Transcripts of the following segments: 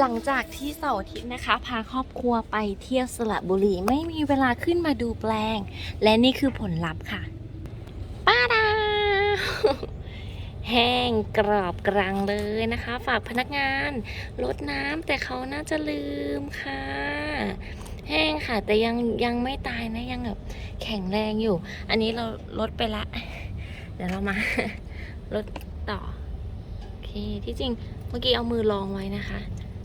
หลังจากที่เสาร์อาทิตย์นะคะ พาครอบครัวไปเที่ยวสระบุรีไม่มีเวลาขึ้นมาดูแปลง และนี่คือผลลัพธ์ค่ะป้าดา แห้งกรอบกรังเลยนะคะ ฝากพนักงานลดน้ำแต่เขาน่าจะลืมค่ะ แห้งค่ะ แต่ยังยังไม่ตายนะยังแบบแข็งแรงอยู่ อันนี้เราลดไปละ เดี๋ยวเรามาลดต่อ โอเคที่จริงเมื่อกี้เอามือลองไว้นะคะ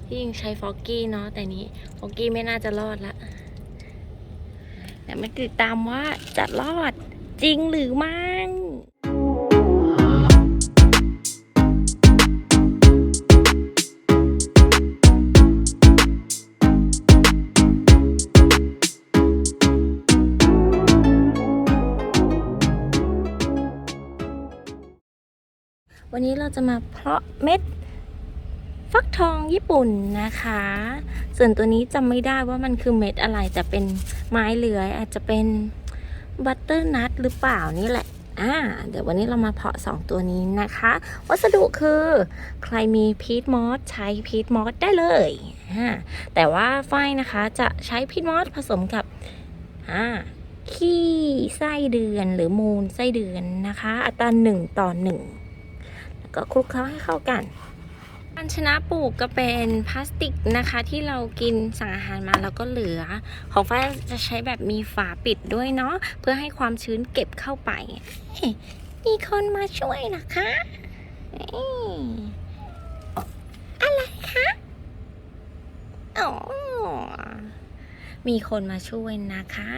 ที่จริงใช้ฟอกกี้เนาะแต่นี้ฟอกกี้ไม่น่าจะรอดละเดี๋ยวมาติดตามว่าจะรอดจริงหรือไม่วันนี้เราจะมาเพาะเม็ด ฟักทองญี่ปุ่นนะคะ ส่วนตัวนี้จำไม่ได้ว่ามันคือเม็ดอะไรแต่เป็นไม้เลื้อยอาจจะเป็นบัตเตอร์นัทหรือเปล่านี่แหละอ่าเดี๋ยววันนี้เรามาเพาะ 2 ตัวนี้นะคะ วัสดุคือใครมีพีทมอสใช้พีทมอสได้เลยอ่าแต่ว่าฝ้ายนะคะจะใช้พีทมอสผสมกับอ่าขี้ไส้เดือนหรือมูลไส้เดือนนะคะ อัตราหนึ่งต่อหนึ่งแล้วก็คลุกเคล้าให้เข้ากัน ภาชนะปลูกก็เป็นพลาสติกนะคะ ที่เรากินสั่งอาหารมาแล้วก็เหลือ ของฟ้าจะใช้แบบมีฝาปิดด้วยเนาะเพื่อให้ความชื้นเก็บเข้าไป มีคนมาช่วยนะคะเอ้ยอะไรคะอ๋อมีคนมาช่วยนะคะ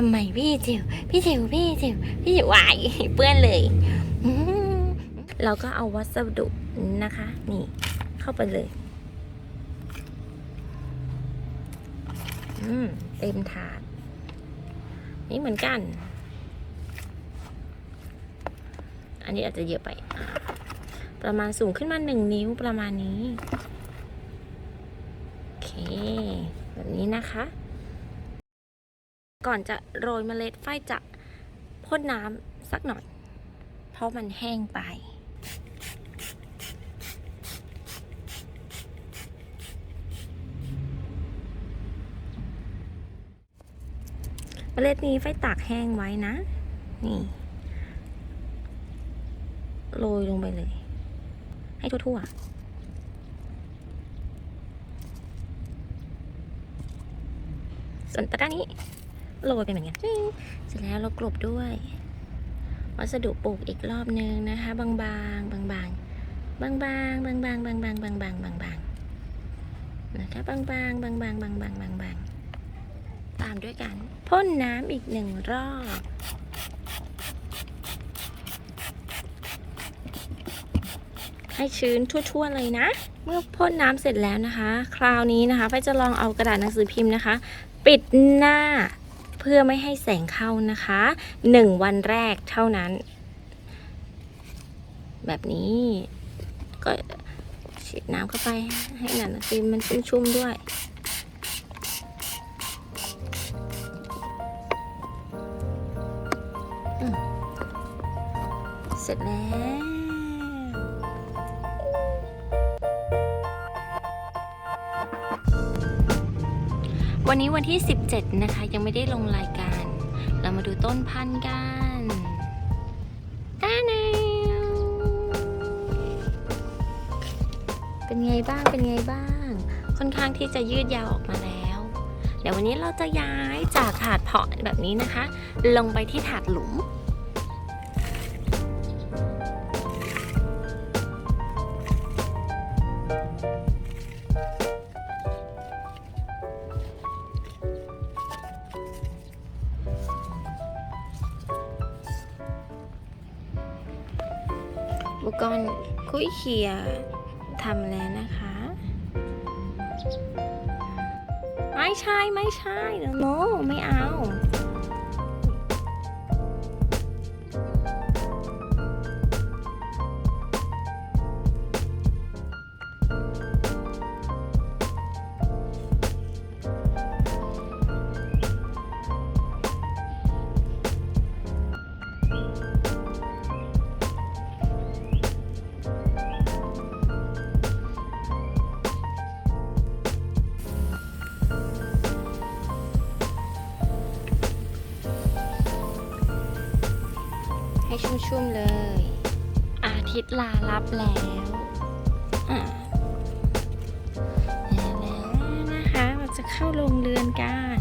ทำไมพี่จิ๋วพี่จิ๋วพี่จิ๋วพี่จิ๋ววายเปื้อนเลยเราก็เอาวัสดุนะคะ นี่ เข้าไปเลย อืม เต็มถาด นี่เหมือนกัน อันนี้อาจจะเยอะไป ประมาณสูงขึ้นมาหนึ่งนิ้วประมาณนี้ โอเค แบบนี้นะคะ ก่อนจะโรยเมล็ดฝ้ายจะพ่นน้ำสักหน่อย เพราะมันแห้งไป เมล็ดนี้ไฟตากแห้งไว้นะ นี่ โรยลงไปเลย ให้ทั่วๆส่วนตะกร้านี้ โรยไปเหมือนกันเสร็จแล้วเรากลบด้วย วัสดุปลูกอีกรอบนึงนะคะ บางๆบางๆบางๆบางๆบางๆบางๆบางๆบางๆบางๆบางๆนะคะบางๆบางๆบางๆบางๆบางๆตามด้วยกันพ่นน้ำอีกหนึ่งรอบให้ชื้นทั่วๆเลยนะ เมื่อพ่นน้ำเสร็จแล้วนะคะ คราวนี้นะคะไฟจะลองเอากระดาษหนังสือพิมพ์นะคะ ปิดหน้า เพื่อไม่ให้แสงเข้านะคะหนึ่งวันแรกเท่านั้น แบบนี้ก็ฉีดน้ำเข้าไปให้หนังสือพิมพ์มันชุ่มๆด้วยเสร็จแล้ว วันนี้วันที่ 17 นะคะ ยังไม่ได้ลงรายการ เรามาดูต้นพันธุ์กันตาแนวเป็นไงบ้างเป็นไงบ้าง ค่อนข้างที่จะยืดยาวออกมาแล้ว เดี๋ยววันนี้เราจะย้ายจากถาดเพาะแบบนี้นะคะ ลงไปที่ถาดหลุม ปกรณ์คุยเคียทำแล้วนะคะ ไม่ใช่ไม่ใช่โนไม่เอา ชุ่มๆเลย อาทิตย์ลารับแล้วอะแล้วนะคะ เราจะเข้าโรงเรือนกัน